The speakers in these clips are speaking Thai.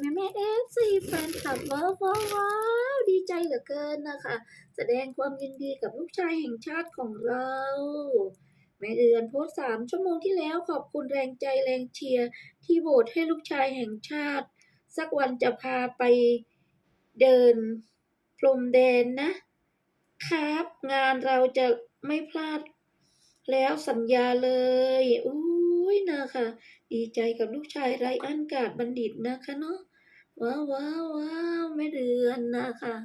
แม่แม่เอฟซีแฟนคลับว้าวว้าวว้าวดีใจเหลือเกินนะคะ แสดงความยินดีกับลูกชายแห่งชาติของเราแม่เดือนโพสสามชั่วโมงที่แล้วขอบคุณแรงใจแรงเชียร์ที่โหวตให้ลูกชายแห่งชาติ สักวันจะพาไปเดินพรมแดนนะ ครับ งานเราจะไม่พลาดแล้วสัญญาเลยอุ้ยนะคะ ดีใจกับลูกชายไรอันกาดบัณฑิตนะคะเนาะ ว้าวว้าวว้าวแม่เดือนนะคะ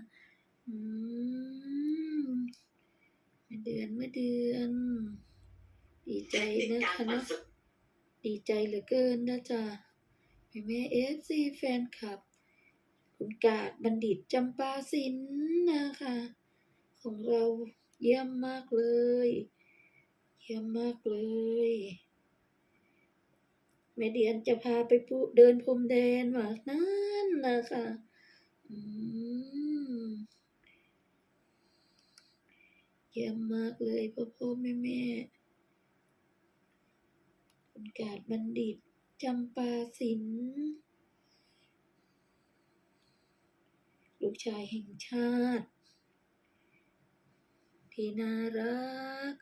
อืมแม่เดือนแม่เดือน ดีใจนะคะเนาะดีใจเหลือเกินนะจ๊ะแม่แม่เอฟซีแฟนคลับ คุณกาดบัณฑิตจำปาสินนะคะ ของเราเยี่ยมมากเลย เยี่ยมมากเลย แม่เดียนจะพาไปเดินพรมแดนว่านั่นนะคะอืมเยี่ยมมากเลยพ่อพ่อแม่แม่คุณกาดบัณฑิตจำปาสินลูกชายแห่งชาติ ที่น่ารัก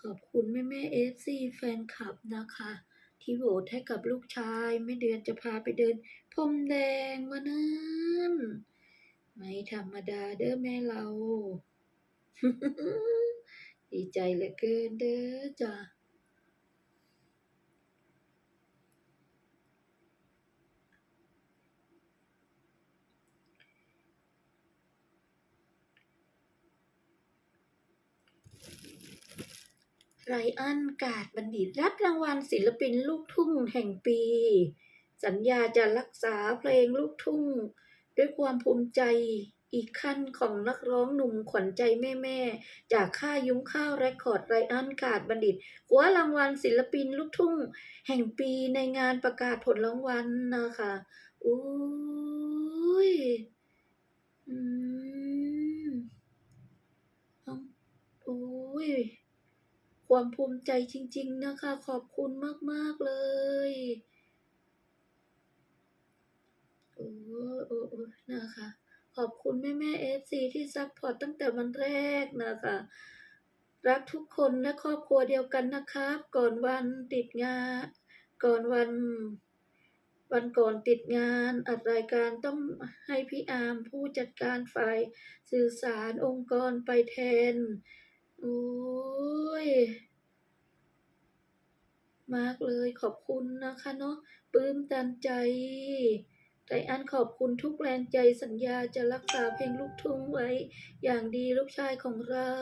ขอบคุณแม่แม่เอฟซีแฟนคลับนะคะ ที่โหวตให้กับลูกชายแม่เดือนจะพาไปเดินพรมแดงมานนั้นไม่ธรรมดาเด้อแม่เรา ดีใจเหลือเกินเด้อจ้ะ ไรอันกาดบัณฑิตรับรางวัลศิลปินลูกทุ่งแห่งปี สัญญาจะรักษาเพลงลูกทุ่ง ด้วยความภูมิใจอีกขั้นของนักร้องหนุ่มขวัญใจแม่ๆ จากค่ายยุ้งข้าวเรคคอร์ดไรอันกาดบัณฑิตคว้ารางวัลศิลปินลูกทุ่ง แห่งปีในงานประกาศผลรางวัลนะคะอุ้ยอืมอาโอ้ย ความภูมิใจจริง ๆ นะคะ ขอบคุณมาก ๆ เลยโอ้โอ้โอ้นะคะ ขอบคุณแม่แม่เอฟซีที่ซัพพอร์ตตั้งแต่วันแรกนะคะ รักทุกคนและครอบครัวเดียวกันนะครับ ก่อนวันติดงาน ก่อนวัน วันก่อนติดงานอัดรายการต้องให้พี่อาร์มผู้จัดการฝ่าย สื่อสารองค์กรไปแทน โอ้ย มากเลยขอบคุณนะคะเนาะปลื้มตันใจไรอันขอบคุณทุกแรงใจสัญญาจะรักษาเพลงลูกทุ่งไว้ อย่างดีลูกชายของเรา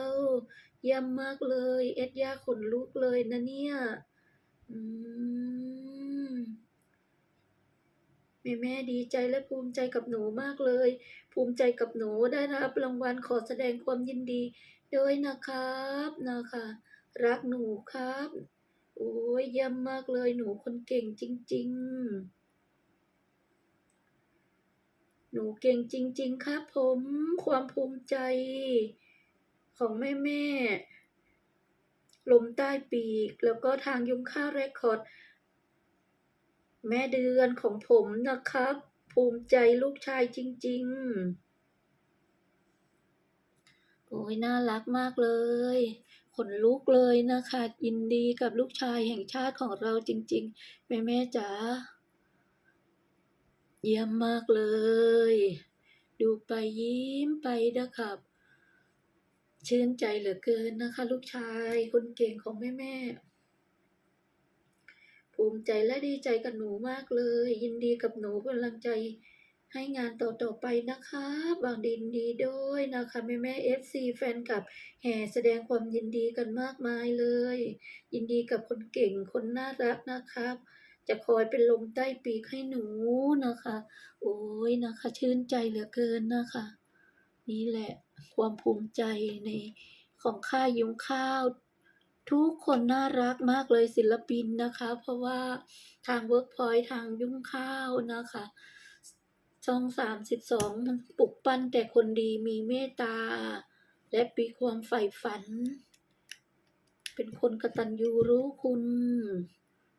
เยี่ยมมากเลย เอ็ดย่าขนลุกเลยนะเนี่ย อืม แม่แม่ดีใจและภูมิใจกับหนูมากเลย ภูมิใจกับหนูได้รับรางวัลขอแสดงความยินดีด้วยนะครับนะคะ รักหนูครับ โอ้ยเยี่ยมมากเลยหนูคนเก่งจริง ๆ หนูเก่งจริง ๆ ครับผมความภูมิใจ ของแม่แม่ลมใต้ปีก แล้วก็ทางยุงข้าวเรคคอร์ด แม่เดือนของผมนะครับ ภูมิใจลูกชายจริง ๆ โอ้ยน่ารักมากเลยขนลุกเลยนะคะยินดีกับลูกชายแห่งชาติของเราจริง ๆ แม่แม่จ๋าเยี่ยมมากเลย ดูไปยิ้มไปนะครับ ชื่นใจเหลือเกินนะคะ ลูกชายคนเก่งของแม่แม่ๆ ภูมิใจและดีใจกับหนูมากเลย ยินดีกับหนูเป็นกำลังใจ ให้งานต่อๆไปนะคะ บางดินดีด้วยนะคะแม่แม่เอฟซีแฟนคลับแห่แสดงความยินดีกันมากมายเลย ยินดีกับคนเก่งคนน่ารักนะครับ จะคอยเป็นลมใต้ปีกให้หนูนะคะ โอ้ยนะคะ ชื่นใจเหลือเกินนะคะ นี่แหละความภูมิใจในของค่ายยุ้งข้าว ทุกคนน่ารักมากเลยศิลปินนะคะ เพราะว่าทางเวิร์กพอยทางยุ้งข้าวนะคะช่องสามสิบสองมันปลุกปั้นแต่คนดีมีเมตตา และมีความใฝ่ฝัน เป็นคนกระตัญญูรู้คุณ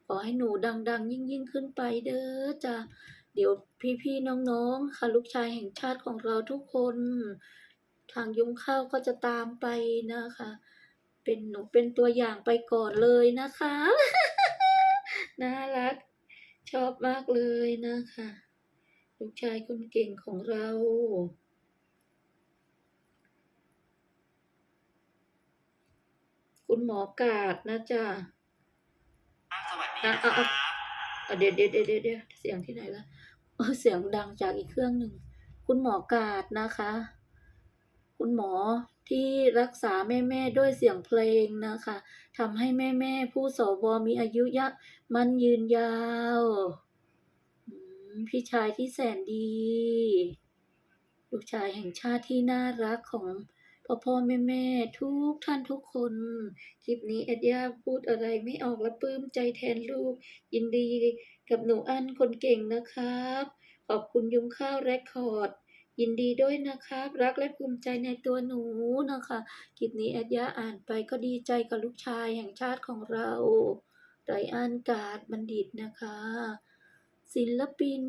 ขอให้หนูดัง ๆ ยิ่งๆขึ้นไปเด้อจ้ะเดี๋ยวพี่ ๆ น้องๆ ค่ะ ลูกชายแห่งชาติของเราทุกคน ทางยุ้งข้าวก็จะตามไปนะคะ เป็นหนูเป็นตัวอย่างไปก่อนเลยนะคะ น่ารัก ชอบมากเลยนะคะ ลูกชายคนเก่งของเราคุณหมอกาดนะจ๊ะสวัสดีอะนะคอะรัอะบอะเดี๋ยวเดี๋ยวเดี๋ยวเดี๋ยวเดี๋ยวเสียงที่ไหนละเออเสียงดังจากอีกเครื่องหนึ่ง คุณหมอกาดนะคะ คุณหมอ ที่รักษาแม่ ๆ ด้วยเสียงเพลงนะคะทำให้แม่ ๆ ผู้สวมีอายุยะมันยืนยาวพี่ชายที่แสนดี ลูกชายแห่งชาติที่น่ารักของพ่อพ่อแม่แม่ทุกท่านทุกคน คลิปนี้เอ็ดย่าพูดอะไรไม่ออกและปลื้มใจแทนลูก ยินดีกับหนูอั้นคนเก่งนะครับ ขอบคุณยุงข้าวแรคคอร์ด ยินดีด้วยนะครับ รักและภูมิใจในตัวหนูนะคะคลิปนี้แอดย่าอ่านไปก็ดีใจกับลูกชายแห่งชาติของเราไรอันการ์ดบัณฑิตนะคะ ศิลปิน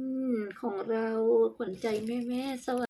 ของเราขวัญใจแม่แม่สวัส